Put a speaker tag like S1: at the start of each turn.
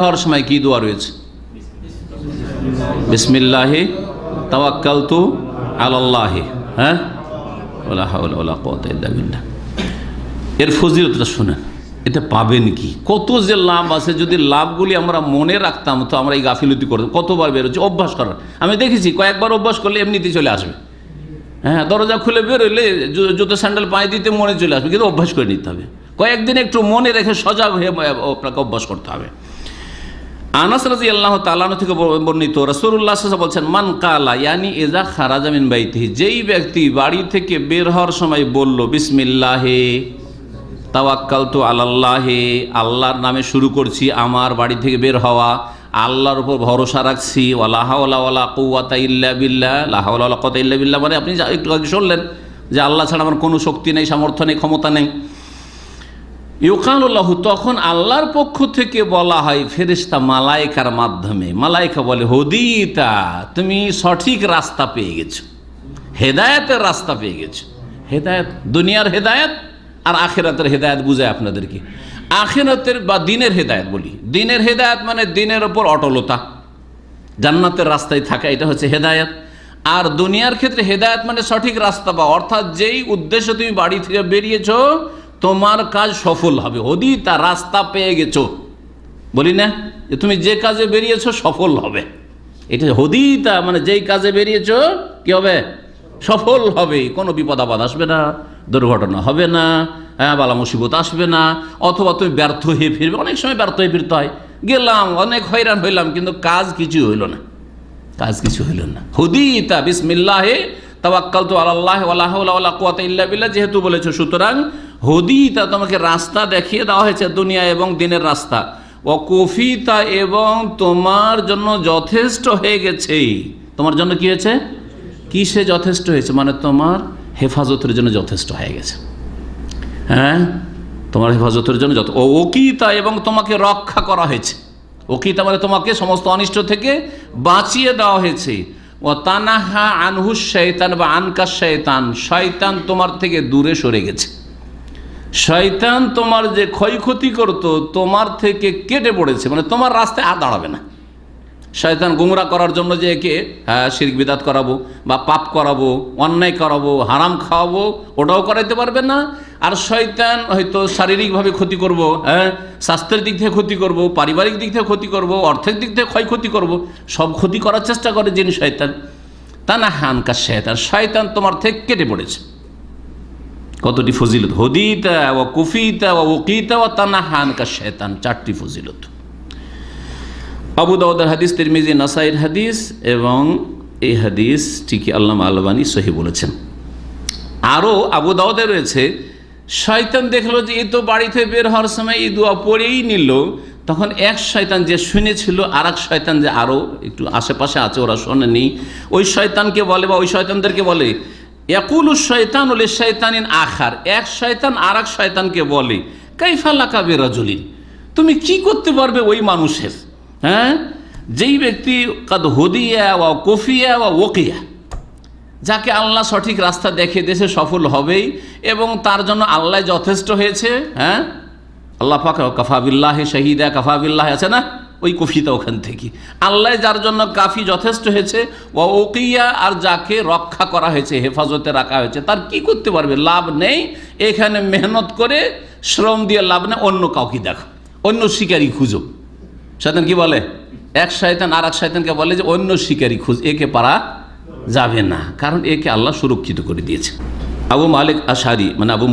S1: হওয়ার সময় কি দোয়া রয়েছে? বিসমিল্লাহি তাওয়াক্কালতু আলাল্লাহি। হ্যাঁ? ওলা হাওলা ওলা বিল্লাহ। এর ফজিলতটা শুনেন এতে পাবেন কি? কত যে লাভ আছে, যদি লাভগুলি আমরা মনে রাখতাম, তো আমরা এই গাফিলতি করতাম। কতবার বেরোচ্ছি অভ্যাস করার। আমি দেখেছি, কয়েকবার অভ্যাস করলে এমনিতেই চলে আসবে। হ্যাঁ দরজা খুলে বেরোলে জুতো, স্যান্ডেল পায়ে দিতে মনে চলে আসবে, কিন্তু অভ্যাস করে নিতে হবে। কয়েকদিন একটু মনে রেখে সজাগ হয়ে আপনাকে অভ্যাস করতে হবে। আনাস রাজি আল্লাহ তালানো থেকে বর্ণিত রসুল্লাহ বলছেন, মান কালা, ইয়ানি এজা খারাজামিন বাইতিহি। যেই ব্যক্তি বাড়ি থেকে বের হওয়ার সময় বলল, বিসমিল্লাহে তাওয়াক্কাল তো আল্লাহে আল্লাহর নামে শুরু করছি আমার বাড়ি থেকে বের হওয়া, আল্লাহর উপর ভরসা রাখছি, ওয়ালা কৌয়াতা ইল্লা বিল্লাহ। লাহাওয়ালা কতা ইল্লা বিল্লাহ মানে আপনি একটু শুনলেন যে আল্লাহ ছাড়া আমার কোনো শক্তি নেই, সামর্থ্য নেই, ক্ষমতা নেই। ইউকানুল্লাহ তখন আল্লাহর পক্ষ থেকে বলা হয় ফেরিস্তা মালাইকার মাধ্যমে। মালাইকা বলে, হদিতা, তুমি সঠিক রাস্তা পেয়ে গেছো। হেদায়তের রাস্তা পেয়ে গেছো। হেদায়েত, দুনিয়ার হেদায়ত আর আখেরাতের হেদায়েত বুঝায় আপনাদেরকে। আখেরাতের বা দিনের হেদায়ত বলি। দিনের হেদায়ত মানে দিনের ওপর অটলতা। জান্নাতের রাস্তায় থাকা, এটা হচ্ছে হেদায়েত। আর দুনিয়ার ক্ষেত্রে হেদায়ত মানে সঠিক রাস্তা বা অর্থাৎ যেই উদ্দেশ্যে তুমি বাড়ি থেকে বেরিয়েছো তোমার কাজ সফল হবে। হদি, তা রাস্তা পেয়ে গেছো। বলি না? যে তুমি যে কাজে বেরিয়েছো, সফল হবে। এটা হদিতা মানে যেই কাজে বেরিয়েছো, কি হবে? সফল হবে। কোনো বিপদ আপদ আসবে না, দুর্ঘটনা হবে না হ্যাঁ বালা মুসিবত আসবে না, অথবা তুমি ব্যর্থ হয়ে ফিরবে। অনেক সময় ব্যর্থ হয়ে ফিরতে হয়। গেলাম, অনেক হয়রান হইলাম, কিন্তু কাজ কিছু হইল না। কাজ কিছু হইল না। হুদিতা বিসমিল্লাহে তাওয়াক্কাল তো আল্লাহ ওয়ালা কুয়াতা ইল্লা বিল্লাহ, যেহেতু বলেছ। সুতরাং হুদিতা তোমাকে রাস্তা দেখিয়ে দেওয়া হয়েছে দুনিয়া এবং দিনের রাস্তা। ও কফিতা এবং তোমার জন্য যথেষ্ট হয়ে গেছে। তোমার জন্য কি হয়েছে? কিসে যথেষ্ট হয়েছে? মানে তোমার হেফাজতের জন্য যথেষ্ট হয়ে গেছে। হ্যাঁ? তোমার হেফাজতের জন্য যত ওকিতা এবং তোমাকে রক্ষা করা হয়েছে। ওকিতা মানে তোমাকে সমস্ত অনিষ্ট থেকে বাঁচিয়ে দেওয়া হয়েছে। ও তানাহা আনহুস শৈতান বা আনকা শৈতান শয়তান তোমার থেকে দূরে সরে গেছে। শয়তান তোমার যে ক্ষয়ক্ষতি করতো, তোমার থেকে কেটে পড়েছে মানে তোমার রাস্তায় আর দাঁড়াবে না। শয়তান গুমরা করার জন্য যে একে হ্যাঁ শিরক বিদাত করাবো বা পাপ করাবো, অন্যায় করাবো, হারাম খাওয়াবো, ওটাও করাইতে পারবে না। আর শয়তান হয়তো শারীরিকভাবে ক্ষতি করব হ্যাঁ স্বাস্থ্যের দিক থেকে ক্ষতি করব, পারিবারিক দিক থেকে ক্ষতি করব, অর্থের দিক থেকে ক্ষয়ক্ষতি করব, সব ক্ষতি করার চেষ্টা করে যিনি শয়তান। তা না হানকা শয়তান শয়তান তোমার থেকে কেটে পড়েছে। কতটি ফজিলত? হদিতা ও কুফিতা ও ওকিতা ও তানা হানকা শয়তান, চারটি ফজিলত। আবু দাউদের হাদিস, তিরমিজি নাসাইর হাদিস এবং এই হাদিস ঠিকই আল্লামা আলবানী সহি বলেছেন। আরও আবু দাউদে রয়েছে, শয়তান দেখল যে এ তো বাড়িতে বের হওয়ার সময় এই দোয়া পড়েই নিল। তখন এক শয়তান যে শুনেছিল আর এক শয়তান যে আরও একটু আশেপাশে আছে, ওরা শোনেনি। ওই শয়তানকে বলে বা ওই শয়তানদেরকে বলে একুল শয়তান ওলে শয়তানিন আখার। এক শয়তান আর এক শয়তানকে বলে কাইফাল্লাকা বেরাজলিন? তুমি কি করতে পারবে ওই মানুষের? হ্যাঁ? যেই ব্যক্তি কাদ হদিয়া বা কফিয়া বা ওকিয়া, যাকে আল্লাহ সঠিক রাস্তা দেখে দেশে সফল হবেই, এবং তার জন্য আল্লাহ যথেষ্ট হয়েছে হ্যাঁ? আল্লাহ পাক কাফাবিল্লাহ শাহিদা কাফাবিল্লাহ আছে না? ওই কফিতা ওখান থেকে। আল্লাহ যার জন্য কাফি যথেষ্ট হয়েছে ও ওকিয়া, আর যাকে রক্ষা করা হয়েছে, হেফাজতে রাখা হয়েছে, তার কি করতে পারবে? লাভ নেই। এখানে মেহনত করে, শ্রম দিয়ে লাভ নেই, অন্য কাউকে দেখো, অন্য শিকারী খুঁজো। শয়তান কি বলে? এক শয়তান আর এক শয়তানকে বলে যে, অন্য শিকারী খোঁজ, একে পারা যাবে না। কারণ একে আল্লাহ সুরক্ষিত করে দিয়েছে। আবু মালিক আশারি মানে আবু